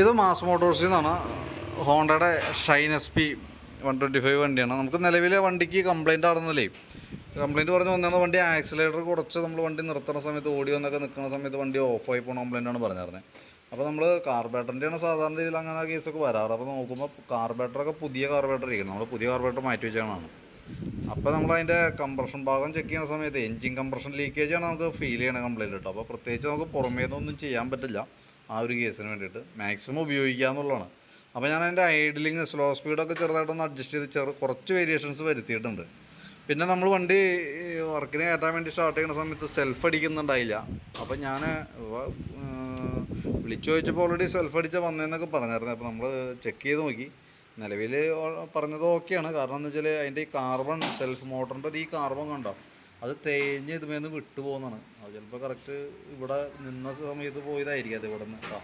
ഇത് മാസ് മോട്ടോഴ്സിൽ നിന്നാണ്. ഹോണ്ടയുടെ Shine S P one twenty five വണ്ടിയാണ്. നമുക്ക് നിലവിലെ വണ്ടിക്ക് കംപ്ലയിന്റ് ആണെന്നല്ലേ. കംപ്ലയിന്റ് പറഞ്ഞ് വന്നാണ് വണ്ടി ആക്സിലേറ്റർ കുറച്ച് നമ്മൾ വണ്ടി നിർത്തുന്ന സമയത്ത് ഓടി വന്നൊക്കെ നിൽക്കുന്ന സമയത്ത് വണ്ടി ഓഫായി പോകുന്ന കംപ്ലൈന്റ് ആണ് പറഞ്ഞിരുന്നത് അപ്പോൾ നമ്മൾ കാർബേറ്ററിന്റെയാണ് സാധാരണ രീതിയിൽ അങ്ങനെ കേസൊക്കെ വരാറ്. അപ്പോൾ നോക്കുമ്പോൾ കാർബേറ്ററൊക്കെ പുതിയ കാർബേറ്റർ ഇരിക്കണം നമ്മൾ പുതിയ കാർബേറ്റർ മാറ്റി വെച്ചാണ് അപ്പോൾ നമ്മൾ അതിന്റെ കംപ്രഷൻ ഭാഗം ചെക്ക് ചെയ്യുന്ന സമയത്ത് എൻജിൻ കംപ്രഷൻ ലീക്കേജ് ആണ് നമുക്ക് ഫീൽ ചെയ്യണ കംപ്ലൈന്റ് കേട്ടോ അപ്പോൾ പ്രത്യേകിച്ച് നമുക്ക് പുറമേ നിന്നൊന്നും ചെയ്യാൻ പറ്റില്ല ആ ഒരു കേസിന് വേണ്ടിയിട്ട്. മാക്സിമം ഉപയോഗിക്കുക എന്നുള്ളതാണ്. അപ്പോൾ ഞാൻ അതിന്റെ ഐഡിലിങ് സ്ലോ സ്പീഡൊക്കെ ചെറുതായിട്ടൊന്ന് അഡ്ജസ്റ്റ് ചെയ്ത് ചെറു കുറച്ച് വേരിയേഷൻസ് വരുത്തിയിട്ടുണ്ട്. പിന്നെ നമ്മൾ വണ്ടി വർക്കിന് കയറ്റാൻ വേണ്ടി സ്റ്റാർട്ട് ചെയ്യുന്ന സമയത്ത് സെൽഫ് അടിക്കുന്നുണ്ടായില്ല. അപ്പോൾ ഞാൻ വിളിച്ചു ചോദിച്ചപ്പോൾ ഓൾറെഡി സെൽഫ് അടിച്ച വന്നതെന്നൊക്കെ പറഞ്ഞായിരുന്നു. അപ്പോൾ നമ്മൾ ചെക്ക് ചെയ്ത് നോക്കി. നിലവിൽ പറഞ്ഞത് ഓക്കെയാണ്. കാരണം എന്ന് വെച്ചാൽ അതിന്റെ ഈ കാർബൺ സെൽഫ് മോട്ടറിന്റെ ഈ കാർബൺ കണ്ടോ? അത് തേഞ്ഞ് ഇതുമേന്ന് വിട്ടു പോകുന്നതാണ്. അത് ചിലപ്പോൾ കറക്റ്റ് ഇവിടെ നിന്ന സമയത്ത് പോയതായിരിക്കും അത് ഇവിടെ നിന്ന്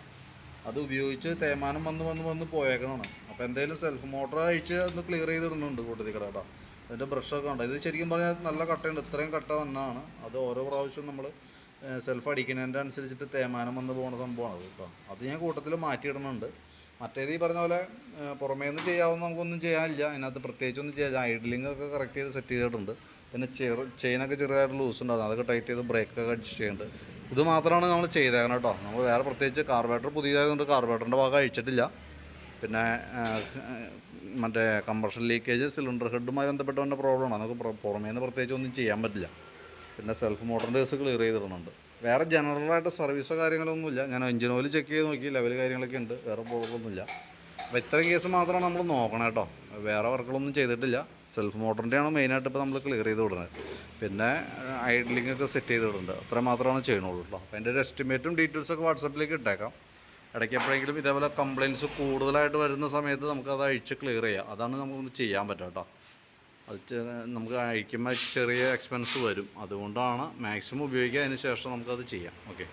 അത് ഉപയോഗിച്ച് തേമാനം വന്ന് വന്ന് വന്ന് പോയേക്കണമാണ് അപ്പോൾ എന്തായാലും സെൽഫ് മോട്ടർ അഴിച്ച് അത് ക്ലിയർ ചെയ്തിടുന്നുണ്ട് കൂട്ടത്തിൽ കട കേട്ടോ അതിന്റെ ബ്രഷൊക്കെ ഉണ്ട് ഇത് ശരിക്കും പറഞ്ഞാൽ നല്ല കട്ടയുണ്ട്. ഇത്രയും കട്ട വന്നതാണ്. അത് ഓരോ പ്രാവശ്യവും നമ്മൾ സെൽഫ് അടിക്കുന്നതിന്റെ അനുസരിച്ചിട്ട് തേമാനം വന്ന് പോകുന്ന സംഭവമാണ് അത് കേട്ടോ അത് ഞാൻ കൂട്ടത്തിൽ മാറ്റിയിടുന്നുണ്ട്. മറ്റേത് ഈ പറഞ്ഞ പോലെ പുറമേ നിന്ന് ചെയ്യാവുന്ന നമുക്കൊന്നും ചെയ്യാനില്ല. അതിനകത്ത് പ്രത്യേകിച്ചൊന്നും ചെയ്യാൻ ഐഡലിംഗ് ഒക്കെ കറക്റ്റ് ചെയ്ത് സെറ്റ് ചെയ്തിട്ടുണ്ട്. പിന്നെ ചെറു ചെയിനൊക്കെ ചെറുതായിട്ട് ലൂസ് ഉണ്ടാകും അതൊക്കെ ടൈറ്റ് ചെയ്ത് ബ്രേക്കൊക്കെ അഡ്ജസ്റ്റ് ചെയ്യുന്നുണ്ട് ഇത് മാത്രമാണ് നമ്മൾ ചെയ്തേക്കണം കേട്ടോ നമ്മൾ വേറെ പ്രത്യേകിച്ച് കാർബേറ്റർ പുതിയതായതുകൊണ്ട് കാർബേറ്ററിന്റെ ഭാഗം അഴിച്ചിട്ടില്ല. പിന്നെ മറ്റേ കംപ്രഷൻ ലീക്കേജ് സിലിണ്ടർ ഹെഡുമായി ബന്ധപ്പെട്ട പ്രോബ്ലമാണ് നമുക്ക് പുറ- പുറമേ നിന്ന് പ്രത്യേകിച്ച് ഒന്നും ചെയ്യാൻ പറ്റില്ല. പിന്നെ സെൽഫ് മോട്ടറിന്റെ കേസ് ക്ലിയർ ചെയ്തിടുന്നുണ്ട്. വേറെ ജനറലായിട്ട് സർവീസോ കാര്യങ്ങളൊന്നുമില്ല. ഞാൻ എഞ്ചിൻ ഓയിൽ ചെക്ക് ചെയ്ത് നോക്കി ലെവൽ കാര്യങ്ങളൊക്കെ ഉണ്ട്. വേറെ പ്രോബ്ലമൊന്നുമില്ല അപ്പോൾ ഇത്രയും കേസ് മാത്രമാണ് നമ്മൾ നോക്കണം കേട്ടോ. വേറെ വർക്കുകളൊന്നും ചെയ്തിട്ടില്ല. സെൽഫ് മോട്ടറിന്റെയാണ് മെയിനായിട്ട് ഇപ്പോൾ നമ്മൾ ക്ലിയർ ചെയ്ത് വിടുന്നത്. പിന്നെ ഒക്കെ സെറ്റ് ചെയ്ത് വിടുന്നുണ്ട്. അത്ര മാത്രമാണ് ചെയ്യണുള്ളൂ കേട്ടോ. അപ്പോൾ അതിന്റെ ഒരു എസ്റ്റിമേറ്റും ഡീറ്റെയിൽസൊക്കെ വാട്സപ്പിലേക്ക് ഇട്ടേക്കാം. ഇടയ്ക്ക് എപ്പോഴെങ്കിലും ഇതേപോലെ കംപ്ലയിന്റ്സ് കൂടുതലായിട്ട് വരുന്ന സമയത്ത് നമുക്കത് അഴിച്ച് ക്ലിയർ ചെയ്യാം. അതാണ് നമുക്ക് ചെയ്യാൻ പറ്റുക കേട്ടോ. അത് നമുക്ക് അഴിക്കുമ്പോൾ ചെറിയ എക്സ്പെൻസ് വരും. അതുകൊണ്ടാണ് മാക്സിമം ഉപയോഗിക്കുക അതിന് ശേഷം നമുക്കത് ചെയ്യാം. ഓക്കെ